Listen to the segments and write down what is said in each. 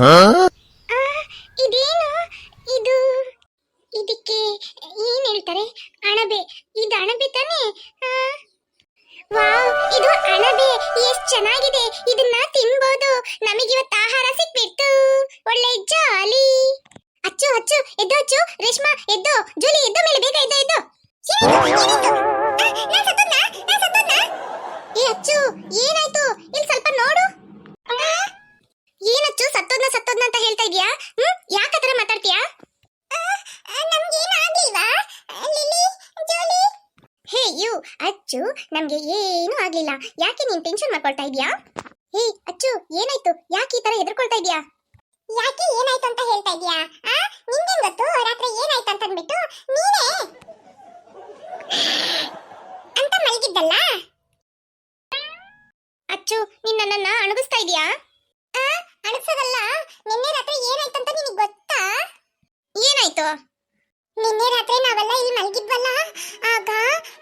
ಆ, ನಮ್ಗೆ ಏನು ಆಗ್ಲಿಲ್ಲ. ಯಾಕೆ ನೀನ್ ಟೆನ್ಷನ್ ಮಾಡ್ಕೊಳ್ತಾ ಇದೀಯಾ ಹೇ ಅಚ್ಚು ಏನಾಯ್ತು? ಯಾಕೆ ಈ ತರ ಹೆದರ್ಕೊಳ್ತಾ ಇದೀಯಾ ಯಾಕೆ ಏನಾಯ್ತು ಅಂತ ಹೇಳ್ತಾ ಇದೀಯಾ ಆ ನಿಂಗೇನ್ ಗೊತ್ತು? ರಾತ್ರಿ ಏನಾಯ್ತು ಅಂತ ಅಂದ್ಬಿಟ್ಟು ನೀನೇ? ಅಂತ ಮಲಗಿದ್ದಲ್ಲ? ಅಚ್ಚು ನೀನ್ ನನ್ನನ್ನ ಅಣಗಿಸ್ತಾ ಇದೀಯಾ ಅಣಗ್ಸೋದಲ್ಲ. ನಿನ್ನೆ ರಾತ್ರಿ ಏನಾಯ್ತು ಅಂತ ನಿನಗೆ ಗೊತ್ತಾ? ಏನಾಯ್ತು? ನಿನ್ನೆ ರಾತ್ರಿ ನಾವೆಲ್ಲ ಇಲ್ಲಿ ಮಲಗಿದ್ವಲ್ಲ? ಆಗ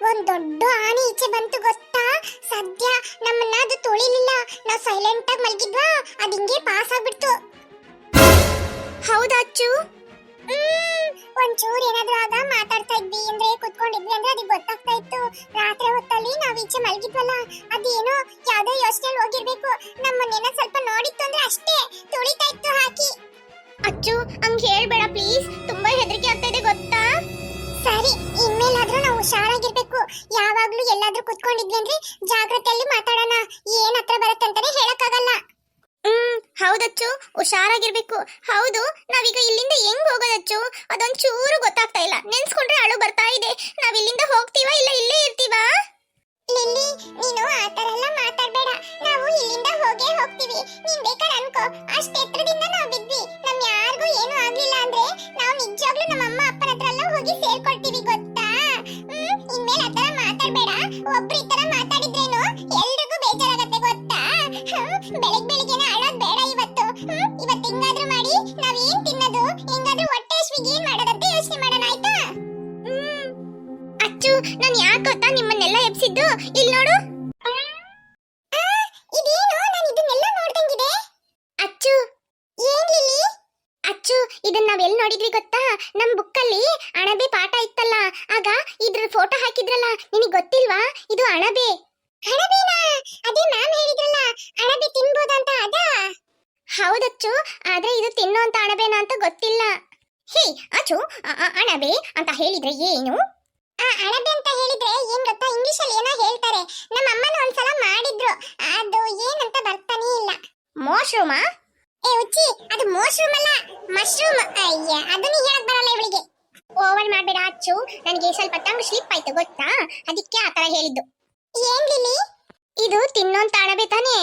ಒಂದ್ ದೊಡ್ಡ ಆನೆ ಈಚೆ ಬಂತು ಗೊತ್ತಾ? ಸದ್ಯ ನಮ್ಮನ್ನ ಅದು ತುಳಿಲಿಲ್ಲ. ನಾವು ಸೈಲೆಂಟ್ ಆಗಿ ಮಲಗಿದ್ವಾ? ಅದ್ ಹಿಂಗೆ ಪಾಸ್ ಆಗ್ಬಿಡ್ತು. ಹೌದಾ ಅಚ್ಚು? ಒಂಚೂರು ಏನಾದ್ರೂ ಆಗ ಮಾತಾಡ್ತಾ ಇದ್ವಿ. ಅಂದ್ರೆ ಕುತ್ಕೊಂಡಿದ್ವಿ ಅಂದ್ರೆ ಅದಕ್ಕೆ ಗೊತ್ತಾಗ್ತಾ ಇತ್ತು. ರಾತ್ರಿ ಹೊತ್ತಲ್ಲಿ ನಾವು ಈಚೆ ಮಲಗಿದ್ವಲ್ಲ, ಅದೇನೋ ಯಾವ್ದೋ ಯೋಚನೆ ಹೋಗಿರ್ಬೇಕು. ನಮ್ಮನ್ನೇನ ಸ್ವಲ್ಪ ನೋಡಿತ್ತು ಅಂದ್ರೆ ಅಷ್ಟೇ. ತುಳಿತಾ ಇತ್ತು ಹಾಕಿ. ಅಚ್ಚು, ಹಂಗ್ ಹೇಳ್ಬೇಡ ಪ್ಲೀಸ್ ತುಂಬಾ ಹೆದರಿಕೆ ಆಗ್ತಾ ಇದೆ, ಗೊತ್ತಾ? ಸರಿ, ಇನ್ಮೇಲಾದ್ರೂ ನಾವು ಹುಷಾರಾಗಿರ್ಬೇಕು. ಯಾವಾಗ್ಲೂ ಎಲ್ಲಾದ್ರೂ ಕುತ್ಕೊಂಡಿದ್ವಿ ಅಂದ್ರೆ ಜಾಗ್ರತೆಯಲ್ಲಿ ಮಾತಾಡೋಣ. ಏನ್ ಹತ್ರ ಬರುತ್ತೆ ಅಂತಾನೆ ಹೇಳಕ್ಕಾಗಲ್ಲ. ಹ್ಮ್ ಹೌದಚ್ಚು ಹುಷಾರಾಗಿರ್ಬೇಕು. ಹೌದು, ನಾವೀಗ ಇಲ್ಲಿಂದ ಹೆಂಗ್ ಹೋಗೋದಚ್ಚು ಅದೊಂದ್ ಚೂರು ಗೊತ್ತಾಗ್ತಾ ಇಲ್ಲ. ನೆನ್ಸ್ಕೊಂಡ್ರೆ ಅಳು ಬರ್ತಾ ಇದೆ. ನಾವ್ ಇಲ್ಲಿಂದ ಹೋಗ್ತೀವಾ ಇಲ್ಲ ಇಲ್ಲೇ ಇರ್ತೀವಾ? ಲಿಲ್ಲಿ, ನೀನು ಆ ತರ ಎಲ್ಲ ಮಾತಾಡಬೇಡ. ನಾವು ಇಲ್ಲಿಂದ ಹೋಗೇ ಹೋಗ್ತೀವಿ. ನೀನ್ ಬೇಕಾದ್ರೆ ಅನ್ಕೋ. ಅಷ್ಟ್ ನಾವು ಬಿದ್ವಿ. ನಮ್ ಯಾರಿಗೂ ನಾವ್ ಎಲ್ಲಿ ನೋಡಿದ್ವಿ ಗೊತ್ತಾ? ನಮ್ ಬುಕ್ಕಲ್ಲಿ ಅಣಬೆ ಪಾಠ ಇತ್ತಲ್ಲ, ಆಗ ಇದ್ರ ಫೋಟೋ ಹಾಕಿದ್ರಲ್ಲ, ನಿನಗ್ ಗೊತ್ತಿಲ್ವಾ? ಇದು ಅಣಬೆ. ಅಣಬೆನಾ? ಅದೇ ಮ್ಯಾಮ್ ಹೇಳಿದ್ರಲ್ಲ, ಅಣಬೆ ತಿನ್ಬೋದಂತ ಅದಾ? ಹೌದಚ್ಚು, ಆದ್ರೆ ಇದು ತಿನ್ನುವಂತ ಅಣಬೆನಾ ಅಂತ ಗೊತ್ತಿಲ್ಲ. ಹೇ ಅಚ್ಚು ಅಣಬೆ ಅಂತ ಹೇಳಿದ್ರೆ ಏನು? ಅಣಬೆ ಅಂತ ಹೇಳಿದ್ರೆ ಏನ್ ಗೊತ್ತಾ? ಇಂಗ್ಲಿಷ್ ಅಲ್ಲಿ ಏನೋ ಹೇಳ್ತಾರೆ. ನಮ್ಮ ಅಮ್ಮನ ಒಂದ್ಸಲ ಮಾಡಿದ್ರು. ಅದು ಏನಂತ ಬರ್ತಾನೆ ಇಲ್ಲ. ಮೋಶ್ರೂಮಾ ಏ, ಉಚ್ಚಿ, ಅದು ಮಶ್ರೂಮ್ ಅಲ್ಲ. ಮಶ್ರೂಮ್ ಅಯ್ಯ ಅದನ್ನ ಹೇಳಕ್ ಬರಲ್ಲ ಇವಳಿಗೆ. ಓವರ್ ಮಾಡ್ಬೇಡ, ಅಚ್ಚು. ನನಗೆ ಸ್ವಲ್ಪ ಟಂಗ್ ಸ್ಲಿಪ್ ಆಯ್ತು, ಗೊತ್ತಾ? ಅದಕ್ಕೆ ಆ ತರ ಹೇಳಿದ್ದು. ಏನ್ ಲಿಲಿ ಇದು ತಿನ್ನೋಂತ ಅಣಬೆ ತಾನೇ?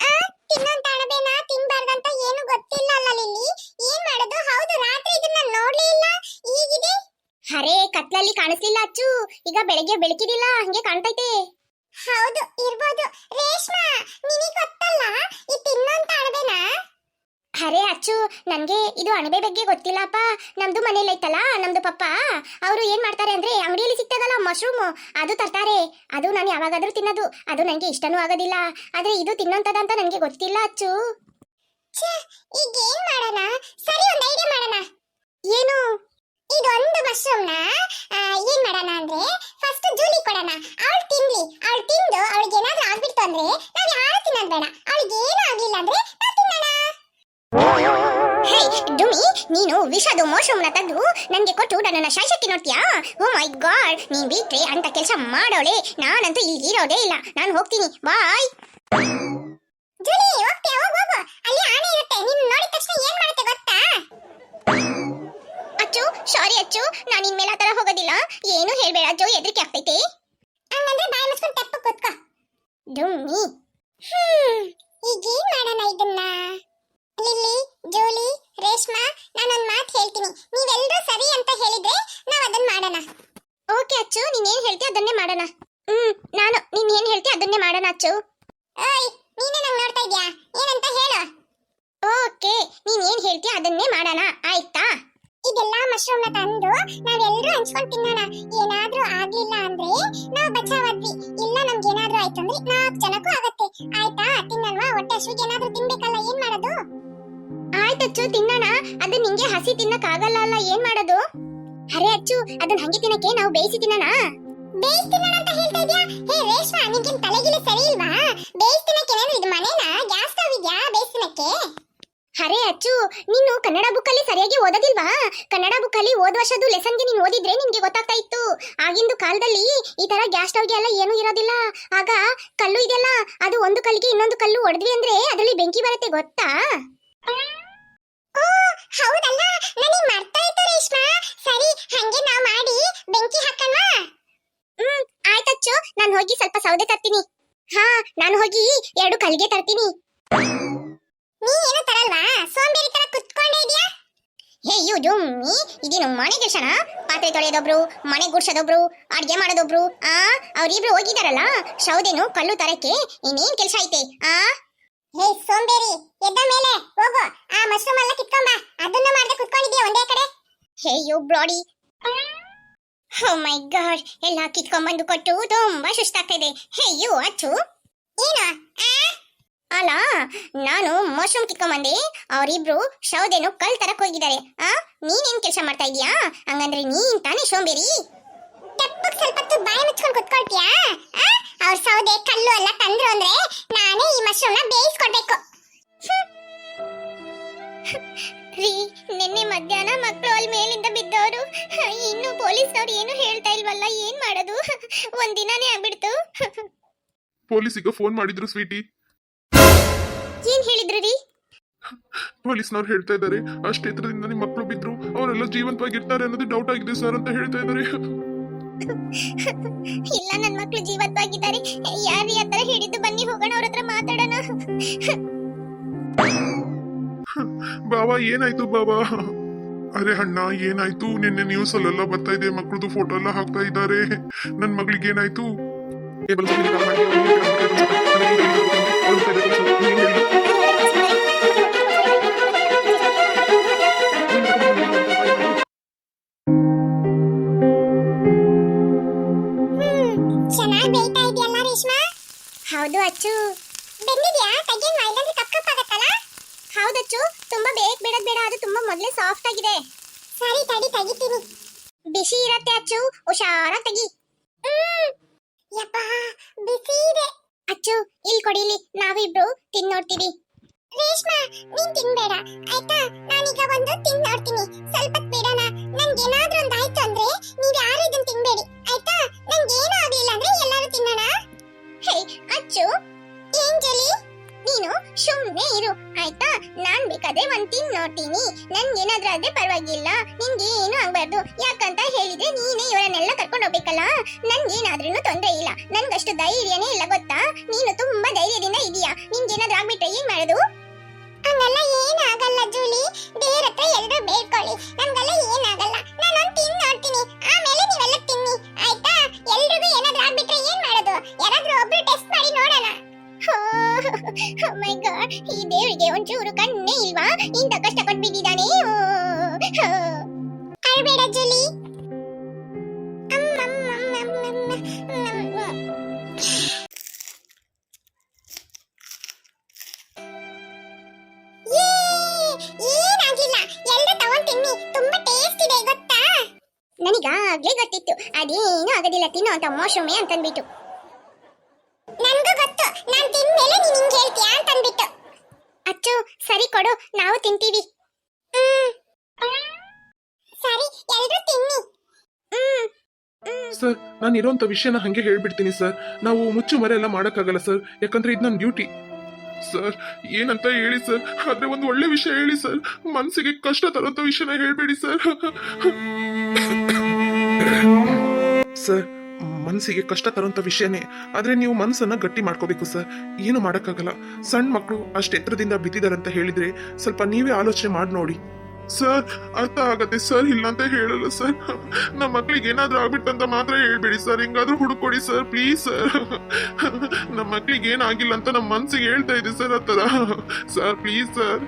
ಆ ತಿನ್ನೋಂತ ಅಣಬೆನ ತಿನ್ಬಾರ್ದಂತ ಏನು ಗೊತ್ತಿಲ್ಲ ಅಲ್ಲ ಲಿಲಿ ಏನ್ ಮಾಡೋದು? ಹೌದು, ರಾತ್ರಿ ಇದನ್ನ ನೋಡ್ಲೇ ಇಲ್ಲ. ಈಗಿದೆ. ಅರೆ, ಕತ್ಲಲ್ಲಿ ಕಾಣಿಸ್ಲಿಲ್ಲ, ಅಚ್ಚು. ಈಗ ಬೆಳಗ್ಗೆ ಬೆಳಕಿದಿಲ್ಲ ಹಂಗೆ ಕಾಣ್ತೈತೆ. ಹೌದು, ಇರ್ಬೋದು. ರೇಷ್ಮಾ, ನಿನಗೆ ಗೊತ್ತಲ್ಲ? ಈ ತಿನ್ನೋಂತ ಅಣಬೆನಾ ಅರೆ ಅಚ್ಚು, ನನಗೆ ಇದು ಅಣಬೆ ಬಗ್ಗೆ ಗೊತ್ತಿಲ್ಲಪ್ಪ. ನಮ್ದು ಮನೇಲಿ ಐತಲ್ಲ, ನಮ್ದು ಪಪ್ಪ. ಅವರು ಏನ್ ಮಾಡ್ತಾರೆ ಅಂದ್ರೆ ಅಂಗಡಿಯಲ್ಲಿ ಸಿಗ್ತದಲ್ಲ ಮಶ್ರೂಮ್ ಅದು ತರ್ತಾರೆ. ಅದು ನಾನು ಯಾವಾಗಾದ್ರೂ ತಿನ್ನೋದು. ಅದು ನನಗೆ ಇಷ್ಟನೂ ಆಗೋದಿಲ್ಲ. ಆದ್ರೆ ಇದು ತಿನ್ನೋಂತದಂತ ನನಗೆ ಗೊತ್ತಿಲ್ಲ ಅಚ್ಚು. ಈಗ ಏನ್ ಮಾಡೋಣ? ಸರಿ, ಒಂದು ಐಡಿಯಾ ಮಾಡೋಣ. ಏನು? ಇದೊಂದು ಮಶ್ರೂಮ್ನ ಏನ್ ಮಾಡೋಣ ಅಂದ್ರೆ ಫಸ್ಟ್ ಜೂಲಿ ಕೊಡೋಣ. ಅವಳು ತಿನ್ಲಿ. ಅವಳು ತಿಂದು ಅವಳಿಗೆ ಏನಾದ್ರೂ ಆಗ್ಬಿಡ್ತು ಅಂದ್ರೆ ನಾನು ಯಾರು ತಿನ್ನೋದ್ ಬೇಡ. ಅವಳಿಗೆ ಏನೂ ಆಗ್ಲಿಲ್ಲ ಅಂದ್ರೆ ಹೇ ಡುಮಿ ನೀನು ವಿಷದ ಮೋಶ್ರೂಮ್ನ ತಂದು ನನಗೆ ಕೊಟ್ಟು ನನ್ನ ಶಾಶಕ್ಕೆ ನೋಡ್ತೀಯಾ? ಓ ಮೈ ಗಾಡ್, ನೀನು ಬಿಟ್ರೆ ಅಂತ ಕೆಲಸ ಮಾಡೋಳೆ. ನಾನಂತೂ ಇಲ್ಲಿ ಇರೋದೇ ಇಲ್ಲ. ನಾನು ಹೋಗ್ತೀನಿ. ಬಾಯ್. ಜುಲಿ ಹೋಗ್ತೀಯಾ? ಹೋಗು ಹೋಗು. ಅಲ್ಲಿ ಆನೆ ಇರುತ್ತೆ. ನೀನು ನೋಡಿದ ತಕ್ಷಣ ಏನ್ ಮಾಡುತ್ತೆ ಗೊತ್ತಾ? ಅಚ್ಚು ಸಾರಿ ಅಚ್ಚು. ನಾನು ಇನ್ಮೇಲೆ ಆ ತರ ಹೋಗೋದಿಲ್ಲ. ಏನು ಹೇಳಬೇಡ ಅಜ್ಜು ಹೆದರಿಕೆ ಆಗ್ತೈತಿ. ಹಂಗಂದ್ರೆ ಬಾಯಿ ಮುಚ್ಕೊಂಡು ತೆಪ್ಪ ಕೂತ್ಕೋ. ಡುಮ್ಮಿ ಹ್ಮ್ ಈಗ ಮಾಡೋಣ ಇದನ್ನ? ಲಿಲ್ಲಿ ಜೂಲಿ ರೇಷ್ಮಾ ನಾನೊಂದು ಮಾತು ಹೇಳ್ತೀನಿ. ನೀವೆಲ್ಲರೂ ಸರಿ ಅಂತ ಹೇಳಿದ್ರೆ ನಾವು ಅದನ್ನ ಮಾಡೋಣ. ಓಕೆ ಅಚ್ಚು ನೀನ್ ಏನ್ ಹೇಳ್ತಿ ಅದನ್ನೇ ಮಾಡೋಣ. ಹ್ಮ್ ನಾನು ನೀನ್ ಏನ್ ಹೇಳ್ತೀಯ ಅದನ್ನೇ ಮಾಡೋಣ ಅಚ್ಚು. ಓಯ್ ನೀನೇ ನಂಗೆ ನೋಡ್ತಾ ಇದ್ಯಾ? ಏನಂತ ಹೇಳು. ಓಕೆ ನೀನ್ ಏನ್ ಹೇಳ್ತೀಯ ಅದನ್ನೇ ಮಾಡೋಣ. ಆಯ್ತಾ? ಇದೆಲ್ಲ ಮಶ್ರೂಮ್ನ ತಂದು ನಾವೆಲ್ಲರೂ ಹಂಚ್ಕೊಂಡು ತಿನ್ನೋಣ. ಏನಾದ್ರೂ ಆಗ್ಲಿಲ್ಲ ಅಂದ್ರೆ ನಾವು ಬಚಾವಾದ್ವಿ ಇಲ್ಲ ನಮ್ಗೆ ಏನಾದ್ರೂ ಆಯ್ತು ಅಂದ್ರೆ ನಾಲ್ಕು ಜನಕ್ಕೂ ಆಗತ್ತೆ. ಆಯ್ತಾ? ತಿನ್ನಲ್ವಾ? ಹೊಟ್ಟೆ ಹಸುವಿಗೆ ಏನಾದ್ರೂ ತಿನ್ಬೇಕಲ್ಲ ಏನ್ ಮಾಡೋದು? ಆಯ್ತಚ್ಚು ತಿನ್ನೋಣ. ಅದು ನಿಂಗೆ ಹಸಿ ತಿನ್ನಕ್ ಆಗಲ್ಲ ಅಲ್ಲ ಏನ್ ಮಾಡೋದು? ಅರೆ ಅಚ್ಚು ಅದನ್ನ ಹಂಗೆ ತಿನ್ನಕ್ಕೆ ನಾವು ಬೇಯಿಸಿ ತಿನ್ನೋಣ. ಬೇಯಿಸಿ ತಿನ್ನೋಣ ಅಂತ ಹೇಳ್ತಾ ಇದ್ಯಾ? ಹೇ ರೇಷ್ಮಾ ನಿನ್ಗೆ ತಲೆಗಿಲೆ ಸರಿ ಇಲ್ವಾ? ಬೇಯಿಸಿ ತಿನ್ನಕ್ಕೆ ಏನು ಇದು ಮನೇನಾ? ಗ್ಯಾಸ್ ಸ್ಟವ್ ಇದ್ಯಾ ಬೇಯಿಸಿ ತಿನ್ನಕ್ಕೆ ಅರೆ ಅಚ್ಚು, ನೀನು ಕನ್ನಡ ಬುಕ್ಕಲ್ಲಿ ಸರಿಯಾಗಿ ಓದೋದಿಲ್ವಾ? ಕನ್ನಡ ಬುಕ್ಕಲ್ಲಿ ಹೋದ ವರ್ಷದ ಲೆಸನ್ಗೆ ನೀನು ಓದಿದ್ರೆ ನಿನ್ಗೆ ಗೊತ್ತಾಗ್ತಾ ಇತ್ತು. ಆಗಿಂದು ಕಾಲದಲ್ಲಿ ಈ ತರ ಗ್ಯಾಸ್ ಸ್ಟವ್ಗೆ ಎಲ್ಲ ಏನೂ ಇರೋದಿಲ್ಲ. ಆಗ ಕಲ್ಲು ಇದೆಯಲ್ಲ, ಅದು ಒಂದು ಕಲ್ಲಿಗೆ ಇನ್ನೊಂದು ಕಲ್ಲು ಹೊಡೆದ್ವಿ ಅಂದ್ರೆ ಅದರಲ್ಲಿ ಬೆಂಕಿ ಬರುತ್ತೆ, ಗೊತ್ತಾ? ಹೌದಲ್ಲ. ನನಗೆ ಮರ್ತಾ ಇತ್ತು ರೇಷ್ಮಾ. ಸರಿ, ಹಂಗೆ ನಾವು ಮಾಡಿ ಬೆಂಕಿ ಹಾಕಣ್ಣ ಹ್ಮ್, ಆಯ್ತಚ್ಚು. ನಾನು ಹೋಗಿ ಸ್ವಲ್ಪ ಸೌದೆ ತರ್ತೀನಿ. ಹಾ, ನಾನು ಹೋಗಿ ಎರಡು ಕಲ್ಗೆ ತರ್ತೀನಿ. ನೀ ಏನು ತರಲ್ವಾ? ಸೋಂಬೇರಿ ತರ ಕುತ್ಕೊಂಡೇ ಇದೆಯಾ? ಹೇ ಯು ಜುಮ್ಮಿ ಇದೇನು ಮನೆ ಕೆಲಸನ ಪಾತ್ರೆ ತೊಳೆಯೋದೊಬ್ರು ಮನೆ ಗುಡ್ಸೋದೊಬ್ರು ಅಡ್ಗೆ ಮಾಡೋದೊಬ್ರು ಆ? ಅವ್ರಿಬ್ರು ಹೋಗಿದಾರಲ್ಲ ಶೌದೇನು ಕಲ್ಲು ತರಕ್ಕೆ ಇನ್ನೇನ್ ಕೆಲಸ ಐತೆ ಆ? ಹೇ ಸೋಂಬೇರಿ ಎದ್ದ ಮೇಲೆ ಹೋಗು ಆ ಮಶ್ರೂಮ್ ಎಲ್ಲ ಬಾ ಅದನ್ನ ಮಾಡ್ದೆ ಕುತ್ಕೊಂಡಿದ್ಯಾ ಒಂದೇ ಕಡೆ? Hey you bloody. Oh my god ಎಲ್ಲ ಕಿತ್ಕೊಂಡ್ಬಂದು ಕೊಟ್ಟು ತುಂಬಾ ಸುಸ್ತಾಗ್ತಾ ಇದೆ. ಹೇ ಯು ಅಚ್ಚು. ಏನು ಅಲ್ಲ ನಾನು ಮಶ್ರೂಮ್ ಕಿತ್ಕೊಂಬಂದೆ, ಅವರಿಬ್ರು ಶವದೇನು ಕಲ್ ತರಕ್ ಹೋಗಿದ್ದಾರೆ. ಆ, ನೀನೇನ್ ಕೆಲಸ ಮಾಡ್ತಾ ಇದೀಯಾ ಹಂಗಂದ್ರೆ ನೀನ್ ತಾನೇ ಸೋಂಬೇರಿ. ತೆಪ್ಪಕ್ ಸ್ವಲ್ಪ ಹೊತ್ತು ಬಾಯಿ ಮುಚ್ಕೊಂಡು ಕುತ್ಕೊಳ್ತೀಯಾ? ಅವ್ರ ಸೌದೆ ಕಲ್ಲು ಎಲ್ಲ ತಂದ್ರು ಅಂದ್ರೆ ನಾನೇ ಈ ಮಶ್ರೂಮ್ನ ಬೇಯಿಸ್ಕೊಡ್ಬೇಕು. ರೀ, ನಿನ್ನೆ ಮಧ್ಯಾಹ್ನ ಮಕ್ಕಳು ಅಲ್ಲಿ ಮೇಲಿಂದ ಬಿದ್ದವರು ಇನ್ನು ಪೊಲೀಸ್ನವ್ರು ಏನು ಹೇಳ್ತಾ ಇಲ್ವಲ್ಲ, ಏನ್ ಮಾಡೋದು? ಒಂದಿನಾನೇ ಆಗ್ಬಿಡ್ತು. ಪೊಲೀಸಿಗೆ ಫೋನ್ ಮಾಡಿದ್ರು, ಸ್ವೀಟಿ. ಏನ್ ಹೇಳಿದ್ರು ರೀ ಪೊಲೀಸ್ನವ್ರು ಹೇಳ್ತಾ ಇದ್ದಾರೆ ಅಷ್ಟು ಎತ್ತರದಿಂದ ನಿಮ್ಮ ಮಕ್ಕಳು ಬಿದ್ರು ಅವರೆಲ್ಲ ಜೀವಂತವಾಗಿರ್ತಾರೆ ಅನ್ನೋದು ಡೌಟ್ ಆಗಿದೆ ಸರ್ ಅಂತ ಹೇಳ್ತಾ ಇದ್ದಾರೆ ಇಲ್ಲ ನನ್ ಮಕ್ಳು ಜೀವಂತವಾಗಿದ್ದಾರೆ ಯಾರು ಹತ್ರ ಹೇಳಿದ್ದು ಬನ್ನಿ ಹೋಗೋಣ ಅವ್ರ ಹತ್ರ ಮಾತಾಡೋಣ ಬಾಬಾ ಏನಾಯ್ತು ಬಾಬಾ ಅರೆ ಅಣ್ಣ ಏನಾಯ್ತು ನಿನ್ನೆ ನ್ಯೂಸ್ ಅಲ್ಲೆಲ್ಲ ಬರ್ತಾ ಇದೆ ಮಕ್ಕಳದು ಫೋಟೋ ಎಲ್ಲ ಹಾಕ್ತಾ ಇದ್ದಾರೆ ನನ್ನ ಮಗಳಿಗೆ ಏನಾಯ್ತು ಹೌದು, ಅಚ್ಚು. ಬೆಂದಿದ್ಯಾ? ಕೈಗೆ ಮೈಲಂದ್ರೆ ಕಪ್ ಕಪ್ ಆಗತ್ತಲ್ಲ ಹೌದಚ್ಚು ತುಂಬಾ ಬೇಗ ಬಿಡೋದ್ ಬೇಡ. ಅದು ತುಂಬಾ ಮೊದಲೇ ಸಾಫ್ಟ್ ಆಗಿದೆ. ಸರಿ, ತಡಿ, ತೆಗಿತೀನಿ. ಬಿಸಿ ಇರತ್ತೆ, ಅಚ್ಚು. ಹುಷಾರಾಗಿ ತೆಗಿ. ಯಪ್ಪ, ಬಿಸಿ ಇದೆ. ಅಚ್ಚು, ಇಲ್ಲಿ ಕೊಡಿಲಿ ನಾವಿಬ್ರು ತಿನ್ ನೋಡ್ತೀವಿ. ರೇಷ್ಮಾ, ನೀನ್ ತಿನ್ಬೇಡ. ಆಯ್ತಾ? ನಾನೀಗ ಒಂದು ತಿನ್ ನೋಡ್ತೀನಿ. ಸ್ವಲ್ಪ ಬಿಡಣ. ನನಗೆ ನನ್ಗೇನಾದ್ರೂ ಒಂದು ಆಯ್ತು ಅಂದ್ರೆ ನೀವ್ ಯಾರು ಇದನ್ನ ತಿನ್ಬೇಡಿ. ಆಯ್ತಾ? ನನ್ಗೇನು ಆಗ್ಲಿಲ್ಲ ಅಂದ್ರೆ ಎಲ್ಲರೂ ತಿನ್ನೋಣ. ನೋಡ್ತೀನಿ. ನನ್ಗೇನಾದ್ರೂ ಆದ್ರೆ ಪರವಾಗಿಲ್ಲ. ನಿನ್ಗೆ ಏನು ಆಗ್ಬಾರ್ದು. ಯಾಕಂತ ಹೇಳಿದ್ರೆ ನೀನೇ ಇವರನ್ನೆಲ್ಲ ಕರ್ಕೊಂಡು ಹೋಗ್ಬೇಕಲ್ಲ? ನನ್ಗೇನಾದ್ರೂ ತೊಂದ್ರೆ ಇಲ್ಲ. ನನ್ಗಷ್ಟು ಧೈರ್ಯನೇ ಇಲ್ಲ, ಗೊತ್ತಾ? ನೀನು ತುಂಬಾ ಧೈರ್ಯದಿಂದ ಇದೀಯಾ? ನಿನ್ಗೇನಾದ್ರೂ ಆಗ್ಬಿಟ್ರೆ ಏನ್ ಮಾಡೋದು? ಹಂಗಲ್ಲ ಏನಾಗಲ್ಲ ಜೂಲಿ. ದೇವ್ರ ಹತ್ರ ಎಲ್ರು ಬೇಡ್ಕೊಳ್ಳಿ. ನಮ್ಗೆಲ್ಲ ಏನಾಗಲ್ಲ ತಿನ್ನಿ ತುಂಬಾ ಟೇಸ್ಟ್ ಇದೆ, ಗೊತ್ತಾ? ನನಗಾಗ್ಲೇ ಗೊತ್ತಿತ್ತು. ಅದೇನು ಆಗೋದಿಲ್ಲ, ತಿನ್ನೋ ಅಂತ ಮೋಶಮೆ ಅಂತಂದ್ಬಿಟ್ಟು. ನನಗೂ ಗೊತ್ತು. ನಾನು ತಿಂದ್ಮೇಲೆ ನೀನು ಹಿಂಗೆ ಹೇಳ್ತೀಯಾ ಅಂತಂದ್ಬಿಟ್ಟು. ಅಚ್ಚು, ಸರಿ ಕೊಡು, ನಾವು ತಿಂತೀವಿ. ಸರಿ ಎಲ್ಲರೂ ತಿನ್ನಿ. ಸರ್, ನಾನು ಇರೋಂಥ ವಿಷಯನ ಹಂಗೆ ಹೇಳ್ಬಿಡ್ತೀನಿ, ಸರ್. ನಾವು ಮುಚ್ಚು ಮರೆ ಎಲ್ಲ ಮಾಡೋಕ್ಕಾಗಲ್ಲ, ಸರ್. ಯಾಕಂದ್ರೆ ಇದು ನನ್ನ ಡ್ಯೂಟಿ. ಸರ್, ಏನಂತ ಹೇಳಿ ಸರ್? ಆದ್ರೆ ಒಂದು ಒಳ್ಳೆ ವಿಷಯ ಹೇಳಿ ಸರ್. ಮನಸ್ಸಿಗೆ ಕಷ್ಟ ತರುವಂತ ವಿಷಯನ ಹೇಳ್ಬೇಡಿ ಸರ್. ಸರ್ ಮನಸ್ಸಿಗೆ ಕಷ್ಟ ತರುವಂತ ವಿಷಯನೇ. ಆದ್ರೆ ನೀವು ಮನಸ್ಸನ್ನ ಗಟ್ಟಿ ಮಾಡ್ಕೋಬೇಕು ಸರ್. ಏನು ಮಾಡೋಕ್ಕಾಗಲ್ಲ. ಸಣ್ಣ ಮಕ್ಕಳು ಅಷ್ಟು ಎತ್ತರದಿಂದ ಅಂತ ಹೇಳಿದ್ರೆ ಸ್ವಲ್ಪ ನೀವೇ ಆಲೋಚನೆ ಮಾಡಿ ನೋಡಿ. ಸರ್ ಅರ್ಥ ಆಗತ್ತೆ. ಸರ್ ಇಲ್ಲ ಅಂತ ಹೇಳಲ್ಲ ಸರ್ ನಮ್ಮ ಮಕ್ಳಿಗೆ ಏನಾದ್ರೂ ಆಗ್ಬಿಟ್ಟಂತ ಮಾತ್ರ ಹೇಳ್ಬೇಡಿ ಸರ್ ಹಿಂಗಾದ್ರೂ ಹುಡುಕೊಡಿ ಸರ್ ಪ್ಲೀಸ್ ಸರ್ ನಮ್ಮ ಮಕ್ಳಿಗೆ ಏನಾಗಿಲ್ಲ ಅಂತ ನಮ್ಮ ಮನ್ಸಿಗೆ ಹೇಳ್ತಾ ಇದೆ ಸರ್ ಆತರ ಸರ್ ಪ್ಲೀಸ್ ಸರ್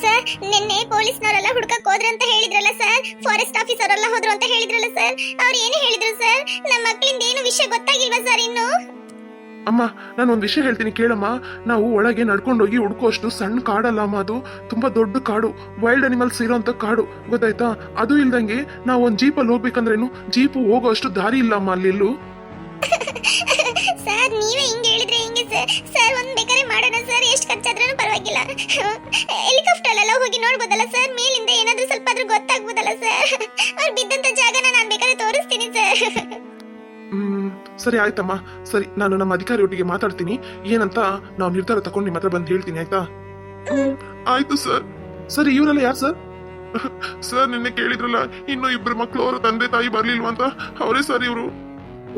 ಸರ್ ನಿನ್ನೆ ಪೊಲೀಸ್ನವರೆಲ್ಲ ಹುಡುಕಕ್ ಹೋದ್ರು ಅಂತ ಹೇಳಿದ್ರಲ್ಲ ಸರ್ ಫಾರೆಸ್ಟ್ ಆಫೀಸರ್ ಎಲ್ಲ ಹೋದ್ರು ಅಂತ ಹೇಳಿದ್ರಲ್ಲ ಸರ್ ಅವ್ರು ಏನು ಹೇಳಿದ್ರು ಸರ್ ನಮ್ಮ ಮಕ್ಕಳಿಂದ ಏನು ವಿಷಯ ಗೊತ್ತಾಗಿಲ್ವಾ ಸರ್ ಇನ್ನು? ಅಮ್ಮ ನಾನು ಒಂದು ವಿಷಯ ಹೇಳ್ತೀನಿ ಕೇಳಮ್ಮ. ನಾವು ಒಳಗೆ ನಡ್ಕೊಂಡೋಗಿ ಹುಡ್ಕೋಷ್ಟು ಸಣ್ಣ ಕಾಡಲ್ಲ ಅಮ್ಮ ಅದು. ತುಂಬಾ ದೊಡ್ಡ ಕಾಡು. ವೈಲ್ಡ್ ಅನಿಮಲ್ಸ್ ಇರೋಂಥ ಕಾಡು. ಗೊತ್ತಾಯ್ತಾ? ಅದು ಇಲ್ದಂಗೆ ನಾವು ಒಂದು ಜೀಪಲ್ಲಿ ಹೋಗ್ಬೇಕಂದ್ರೇನು ಜೀಪು ಹೋಗೋ ಅಷ್ಟು ದಾರಿ ಇಲ್ಲ ಅಮ್ಮ ಅಲ್ಲಿ ಎಲ್ಲೂ ಸರ್ ನೀವೇ ಹಿಂಗೆ ಹೇಳಿದ್ರೆ ಹಿಂಗೆ ಸರ್? ಸರ್ ಒಂದು ಬೇಕಾದ್ರೆ ಮಾಡೋಣ ಸರ್. ಎಷ್ಟು ಖರ್ಚಾದ್ರೂ ಪರವಾಗಿಲ್ಲ. ಹೆಲಿಕಾಪ್ಟರ್ ಎಲ್ಲ ಹೋಗಿ ನೋಡ್ಬೋದಲ್ಲ ಸರ್? ಮೇಲಿಂದ ಏನಾದರೂ ಸ್ವಲ್ಪ ಆದ್ರೂ ಗೊತ್ತಾಗ್ಬೋದಲ್ಲ ಸರ್? ಅವ್ರು ಬಿದ್ದಂಥ ಜಾಗನ ನಾನು ಬೇಕಾದ್ರೆ ತೋರಿಸ್ತೀನಿ ಸರ್. ಸರಿ, ಆಯ್ತಮ್ಮ. ಸರಿ, ನಾನು ನಮ್ಮ ಅಧಿಕಾರಿ ಒಟ್ಟಿಗೆ ಮಾತಾಡ್ತೀನಿ. ಏನಂತ ನಾವು ನಿರ್ಧಾರ ತಕೊಂಡು ನಿಮ್ಮ ಹತ್ರ ಬಂದು ಹೇಳ್ತೀನಿ, ಆಯ್ತಾ? ಆಯ್ತು, ಸರ್. ಸರಿ, ಇವರೆಲ್ಲ ಯಾರು, ಸರ್? ಸರ್, ನಿನ್ನೆ ಕೇಳಿದ್ರಲ್ಲ, ಇನ್ನು ಇಬ್ರು ಮಕ್ಕಳು ಅವರ ತಂದೆ ತಾಯಿ ಬರ್ಲಿಲ್ವಾ ಅಂತ? ಅವರೇ ಸರ್ ಇವರು.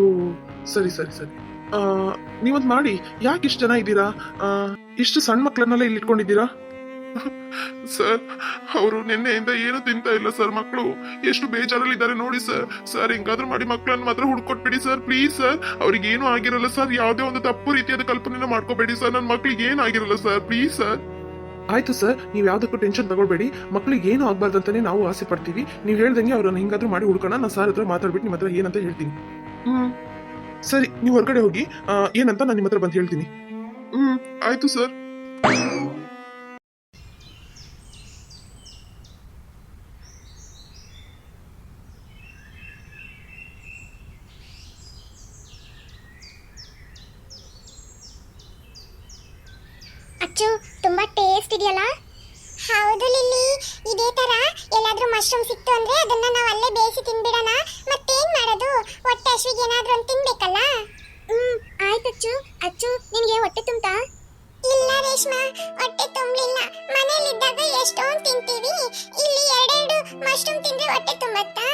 ಓ, ಸರಿ ಸರಿ ಸರಿ. ನೀವೊಂದ್ ಮಾಡಿ. ಯಾಕೆ ಇಷ್ಟು ಜನ ಇದ್ದೀರಾ? ಇಷ್ಟು ಸಣ್ಣ ಮಕ್ಕಳನ್ನೆಲ್ಲ ಇಲ್ಲಿ ಇಟ್ಕೊಂಡಿದ್ದೀರಾ ಸರ್ ಅವರು ನಿನ್ನೆಯಿಂದ ಏನು ತಿಂತಾ ಇಲ್ಲ ಸರ್ ಮಕ್ಕಳು ಎಷ್ಟು ಬೇಜಾರಲ್ಲಿದ್ದಾರೆ ನೋಡಿ ಸರ್ ಸರ್ ಹೆಂಗಾದ್ರೂ ಮಾಡಿ ಮಕ್ಕಳನ್ನ ಮಾತ್ರ ಹುಡ್ಕೊಟ್ಬಿಡಿ ಸರ್ ಪ್ಲೀಸ್ ಸರ್ ಅವ್ರಿಗೆ ಏನು ಆಗಿರಲ್ಲ ಸರ್ ಯಾವುದೇ ಒಂದು ತಪ್ಪು ರೀತಿಯಾದ ಕಲ್ಪನೆನ ಮಾಡ್ಕೋಬೇಡಿ ಸರ್ ನನ್ನ ಮಕ್ಳಿಗೆ ಏನು ಆಗಿರಲ್ಲ ಸರ್ ಪ್ಲೀಸ್ ಸರ್ ಆಯ್ತು ಸರ್ ನೀವು ಯಾವ್ದಕ್ಕೂ ಟೆನ್ಷನ್ ತಗೊಳ್ಬೇಡಿ. ಮಕ್ಳಿಗೆ ಏನು ಆಗ್ಬಾರ್ದು ಅಂತಾನೆ ನಾವು ಆಸೆ ಪಡ್ತೀವಿ. ನೀವು ಹೇಳ್ದಂಗೆ ಅವ್ರನ್ನ ಹಿಂಗಾದ್ರೂ ಮಾಡಿ ಹುಡ್ಕೋಣ. ನಾನು ಸರ್ ಹತ್ರ ಮಾತಾಡ್ಬಿಟ್ಟು ನಿಮ್ಮ ಹತ್ರ ಏನಂತ ಹೇಳ್ತೀನಿ. ಹ್ಮ್. ಸರಿ ನೀವು ಹೊರಗಡೆ ಹೋಗಿ ಏನಂತ ನಾನು ನಿಮ್ಮ ಹತ್ರ ಬಂದು ಹೇಳ್ತೀನಿ. ಹ್ಮ್. ಆಯ್ತು ಸರ್ ಅಚ್ಚು ತುಂಬಾ ಟೇಸ್ಟ್ ಇದೆಯಲ್ಲ? ಹೌದು ಲಿಲ್ಲಿ. ಇದೇ ತರ ಎಲ್ಲಾದ್ರೂ ಮಶ್ರೂಮ್ ಸಿಕ್ತು ಅಂದ್ರೆ ಅದನ್ನ ನಾವು ಅಲ್ಲೇ ಬೇಯಿಸಿ ತಿನ್ಬಿಡೋಣ. ಮತ್ತೇನ್ ಮಾಡೋದು? ಹೊಟ್ಟೆ ಅಶ್ವಿಗೆ ಏನಾದ್ರೂ ಒಂದು ತಿನ್ಬೇಕಲ್ಲ? ಹ್ಮ್ ಆಯ್ತು ಅಚ್ಚು. ಅಚ್ಚು ನಿನ್ಗೆ ಹೊಟ್ಟೆ ತುಂಬ್ತಾ? ಇಲ್ಲ ರೇಷ್ಮಾ ಹೊಟ್ಟೆ ತುಂಬಲಿಲ್ಲ. ಮನೇಲಿದ್ದಾಗ ಎಷ್ಟೊಂದು ತಿಂತೀವಿ. ಇಲ್ಲಿ ಎರಡೆರಡು ಮಶ್ರೂಮ್ ತಿಂದ್ರೆ ಹೊಟ್ಟೆ ತುಂಬತ್ತಾ?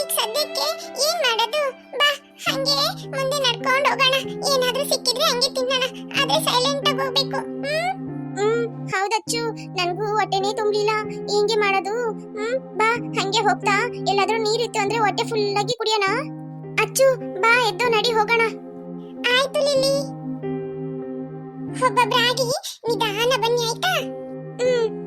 ಈಗ ಸದ್ಯಕ್ಕೆ ಏನ್ ಮಾಡೋದು? ಬಾ ಹಂಗೆ ಮುಂದೆ ನಡ್ಕೊಂಡು ಹೋಗೋಣ. ಏನಾದ್ರೂ ಸಿಕ್ಕಿದ್ರೆ ಹಂಗೆ ತಿನ್ನೋಣ. ಆದ್ರೆ ಸೈಲೆಂಟ್ ಆಗಿ ಹೋಗ್ಬೇಕು. ಹ್ಮ್? ಹ್ಮ್ ಹೌದಚ್ಚು. ನನ್ಗೂ ಹೊಟ್ಟೆನೇ ತುಂಬಲಿಲ್ಲ. ಹಿಂಗೆ ಮಾಡೋದು? ಹ್ಮ್ ಬಾ ಹಂಗೆ ಹೋಗ್ತಾ. ಎಲ್ಲಾದ್ರೂ ನೀರಿತ್ತು ಅಂದ್ರೆ ಹೊಟ್ಟೆ ಫುಲ್ ಆಗಿ ಕುಡಿಯೋಣ? ಅಚ್ಚು ಬಾ ಎದ್ದು ನಡಿ ಹೋಗೋಣ. ಆಯ್ತು ಲಿಲ್ಲಿ. ಒಬ್ಬೊಬ್ರಾಗಿ ನಿಧಾನ ಬನ್ನಿ ಆಯ್ತಾ? ಹ್ಮ್